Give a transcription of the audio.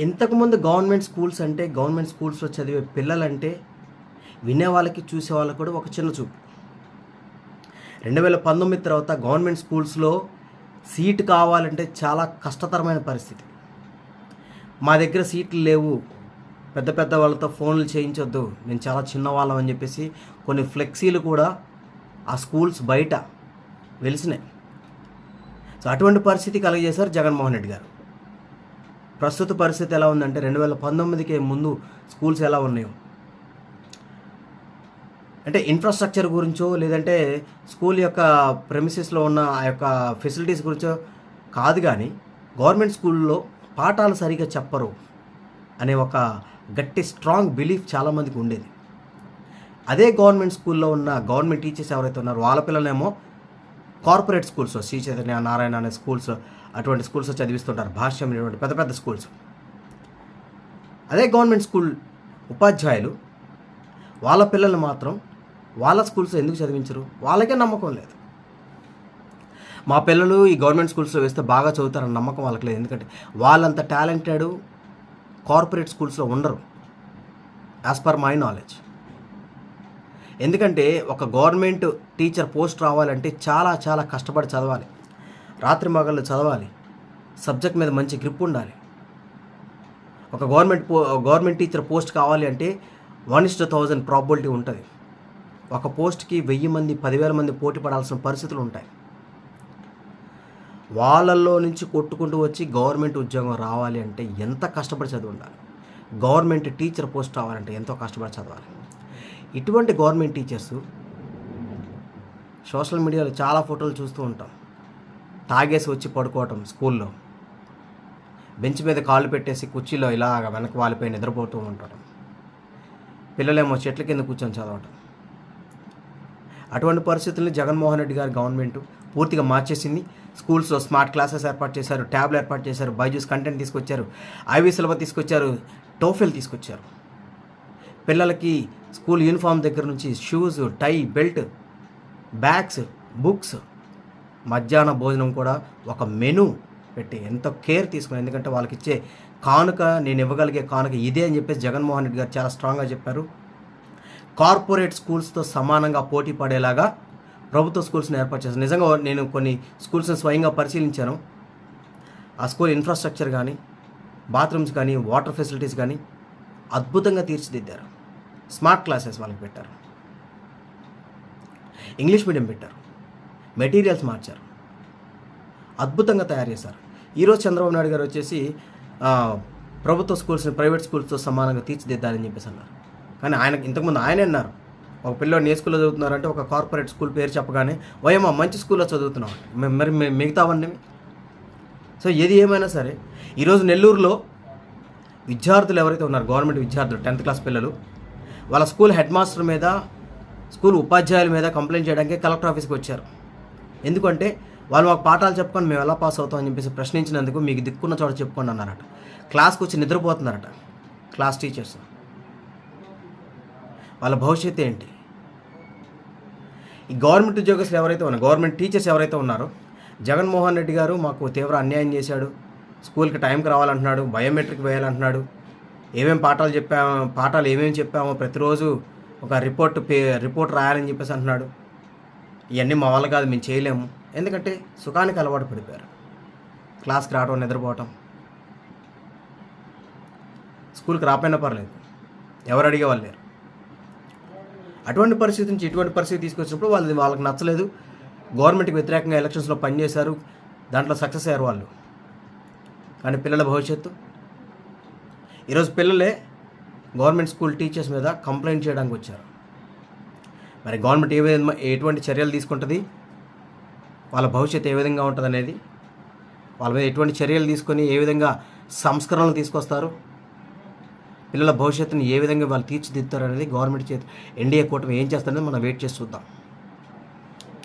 ఇంతకుముందు government schools అంటే government స్కూల్స్లో చదివే పిల్లలంటే వినే వాళ్ళకి చూసే వాళ్ళకి కూడా ఒక చిన్న చూపు. రెండు వేల పంతొమ్మిది తర్వాత గవర్నమెంట్ స్కూల్స్లో సీట్ కావాలంటే చాలా కష్టతరమైన పరిస్థితి. మా దగ్గర సీట్లు లేవు. పెద్ద పెద్ద వాళ్ళతో ఫోన్లు చేయించొద్దు. మేము చాలా చిన్నవాళ్ళం అని చెప్పేసి కొన్ని ఫ్లెక్సీలు కూడా ఆ స్కూల్స్ బయట వెలిసినాయి. సో అటువంటి పరిస్థితి కలగజేశారు జగన్మోహన్ రెడ్డి గారు. ప్రస్తుత పరిస్థితి ఎలా ఉందంటే రెండు వేల పంతొమ్మిదికి ముందు స్కూల్స్ ఎలా ఉన్నాయో? అంటే ఇన్ఫ్రాస్ట్రక్చర్ గురించో లేదంటే స్కూల్ యొక్క ప్రెమిసెస్లో ఉన్న ఆ యొక్క ఫెసిలిటీస్ గురించో కాదు కానీ గవర్నమెంట్ స్కూల్లో పాఠాలు సరిగా చెప్పరు అనే ఒక గట్టి స్ట్రాంగ్ బిలీఫ్ చాలామందికి ఉండేది. అదే గవర్నమెంట్ స్కూల్లో ఉన్న గవర్నమెంట్ టీచర్స్ ఎవరైతే ఉన్నారో వాళ్ళ పిల్లలేమో కార్పొరేట్ స్కూల్స్ శ్రీ చైతన్య నారాయణ అనే స్కూల్స్ అటువంటి స్కూల్స్ చదివిస్తుంటారు. భాష్యం అనేటువంటి పెద్ద పెద్ద స్కూల్స్. అదే గవర్నమెంట్ స్కూల్ ఉపాధ్యాయులు వాళ్ళ పిల్లలు మాత్రం వాళ్ళ స్కూల్స్ ఎందుకు చదివించరు? వాళ్ళకే నమ్మకం లేదు. మా పిల్లలు ఈ గవర్నమెంట్ స్కూల్స్లో వేస్తే బాగా చదువుతారన్న నమ్మకం వాళ్ళకి లేదు. ఎందుకంటే వాళ్ళంత టాలెంటెడ్ కార్పొరేట్ స్కూల్స్లో ఉండరు యాజ్ పర్ మై నాలెడ్జ్. ఎందుకంటే ఒక గవర్నమెంట్ టీచర్ పోస్ట్ రావాలంటే చాలా చాలా కష్టపడి చదవాలి. రాత్రి మగళ్ళు చదవాలి. సబ్జెక్ట్ మీద మంచి గ్రిప్ ఉండాలి. ఒక గవర్నమెంట్ పో గవర్నమెంట్ టీచర్ పోస్ట్ కావాలి అంటే వన్ ఇస్ థౌజండ్ ప్రాబిలిటీ ఉంటుంది. ఒక పోస్ట్కి వెయ్యి మంది పదివేల మంది పోటీ పడాల్సిన పరిస్థితులు ఉంటాయి. వాళ్ళల్లో నుంచి కొట్టుకుంటూ వచ్చి గవర్నమెంట్ ఉద్యోగం రావాలి అంటే ఎంత కష్టపడి చదువు ఉండాలి గవర్నమెంట్ టీచర్ పోస్ట్ రావాలంటే ఎంతో కష్టపడి చదవాలి. ఇటువంటి గవర్నమెంట్ టీచర్స్ సోషల్ మీడియాలో చాలా ఫోటోలు చూస్తూ ఉంటాం. తాగేసి వచ్చి పడుకోవటం స్కూల్లో. బెంచ్ మీద కాళ్ళు పెట్టేసి కుర్చీలో ఇలాగ వెనక వాలిపోయి నిద్రపోతూ ఉండటం పిల్లలేమో చెట్ల కింద కూర్చొని చదవటం. అటువంటి పరిస్థితుల్ని జగన్మోహన్ రెడ్డి గారి గవర్నమెంట్ పూర్తిగా మార్చేసింది. స్కూల్స్లో స్మార్ట్ క్లాసెస్ ఏర్పాటు చేశారు ట్యాబ్లు ఏర్పాటు చేశారు బైజూస్ కంటెంట్ తీసుకొచ్చారు ఐవీ సిలబస్ తీసుకొచ్చారు టోఫెల్ తీసుకొచ్చారు. పిల్లలకి స్కూల్ యూనిఫామ్ దగ్గర నుంచి shoes tie belt bags books మధ్యాహ్న భోజనం కూడా ఒక మెను పెట్టి ఎంతో కేర్ తీసుకుని ఎందుకంటే వాళ్ళకి ఇచ్చే కానుక నేను ఇవ్వగలిగే కానుక ఇదే అని చెప్పేసి జగన్మోహన్ రెడ్డి గారు చాలా స్ట్రాంగ్గా చెప్పారు. కార్పొరేట్ స్కూల్స్తో సమానంగా పోటీ పడేలాగా ప్రభుత్వ స్కూల్స్ని ఏర్పాటు చేశాను నిజంగా నేను కొన్ని స్కూల్స్ని స్వయంగా పరిశీలించాను. ఆ స్కూల్ ఇన్ఫ్రాస్ట్రక్చర్ కానీ బాత్రూమ్స్ కానీ వాటర్ ఫెసిలిటీస్ కానీ అద్భుతంగా తీర్చిదిద్దారు. స్మార్ట్ క్లాసెస్ వాళ్ళకి పెట్టారు. ఇంగ్లీష్ మీడియం పెట్టారు. మెటీరియల్స్ మార్చారు. అద్భుతంగా తయారు చేశారు. ఈరోజు చంద్రబాబు నాయుడు గారు వచ్చేసి ప్రభుత్వ స్కూల్స్ని ప్రైవేట్ స్కూల్స్తో సమానంగా తీర్చిదిద్దాలని చెప్పేసి అన్నారు. కానీ ఆయన ఇంతకుముందు ఆయనే అన్నారు. ఒక పిల్లోడు ఏ స్కూల్లో చదువుతున్నారంటే ఒక కార్పొరేట్ స్కూల్ పేరు చెప్పగానే ఓయమ్మ మంచి స్కూల్లో చదువుతున్నాం మరి మి- మిగతావన్నీ? సో ఏది ఏమైనా సరే ఈరోజు నెల్లూరులో విద్యార్థులు ఎవరైతే ఉన్నారు గవర్నమెంట్ విద్యార్థులు టెన్త్ క్లాస్ పిల్లలు వాళ్ళ స్కూల్ హెడ్ మాస్టర్ మీద స్కూల్ ఉపాధ్యాయుల మీద కంప్లైంట్ చేయడానికి కలెక్టర్ ఆఫీస్కి వచ్చారు. ఎందుకంటే వాళ్ళు మాకు పాఠాలు చెప్పుకొని మేము ఎలా పాస్ అవుతాం అని చెప్పేసి ప్రశ్నించినందుకు మీకు దిక్కున్న చోట చెప్పుకోండి అన్నారట. క్లాస్కి వచ్చి నిద్రపోతున్నారట క్లాస్ టీచర్స్. వాళ్ళ భవిష్యత్తు ఏంటి? ఈ గవర్నమెంట్ ఉద్యోగస్తులు ఎవరైతే ఉన్నారు గవర్నమెంట్ టీచర్స్ ఎవరైతే ఉన్నారో జగన్మోహన్ రెడ్డి గారు మాకు తీవ్ర అన్యాయం చేశాడు. స్కూల్కి టైంకి రావాలంటున్నాడు బయోమెట్రిక్ వేయాలంటున్నాడు. ఏమేం పాఠాలు చెప్పామో పాఠాలు ఏమేమి చెప్పామో ప్రతిరోజు ఒక రిపోర్ట్ పే రిపోర్ట్ రాయాలని చెప్పేసి అంటున్నాడు. ఇవన్నీ మా వాళ్ళు కాదు మేము చేయలేము. ఎందుకంటే సుఖానికి అలవాటు పడిపోయారు. క్లాస్కి రావడం నిద్రపోవటం. స్కూల్కి రాపోయినా పర్లేదు. ఎవరు అడిగేవాళ్ళు లేరు. అటువంటి పరిస్థితి నుంచి ఇటువంటి పరిస్థితి తీసుకొచ్చినప్పుడు వాళ్ళు వాళ్ళకి నచ్చలేదు. గవర్నమెంట్కి వ్యతిరేకంగా ఎలక్షన్స్లో పనిచేశారు. దాంట్లో సక్సెస్ అయ్యారు వాళ్ళు. కానీ పిల్లల భవిష్యత్తు ఈరోజు పిల్లలే గవర్నమెంట్ స్కూల్ టీచర్స్ మీద కంప్లైంట్ చేయడానికి వచ్చారు. మరి గవర్నమెంట్ ఏ విధంగా ఎటువంటి చర్యలు తీసుకుంటుంది? వాళ్ళ భవిష్యత్తు ఏ విధంగా ఉంటుంది అనేది వాళ్ళ మీద ఎటువంటి చర్యలు తీసుకొని ఏ విధంగా సంస్కరణలు తీసుకొస్తారు? పిల్లల భవిష్యత్తుని ఏ విధంగా వాళ్ళు తీర్చిదిద్దుతారు అనేది గవర్నమెంట్ చేతి ఎన్డీఏ కూటమి ఏం చేస్తారనేది మనం వెయిట్ చేసి చూద్దాం.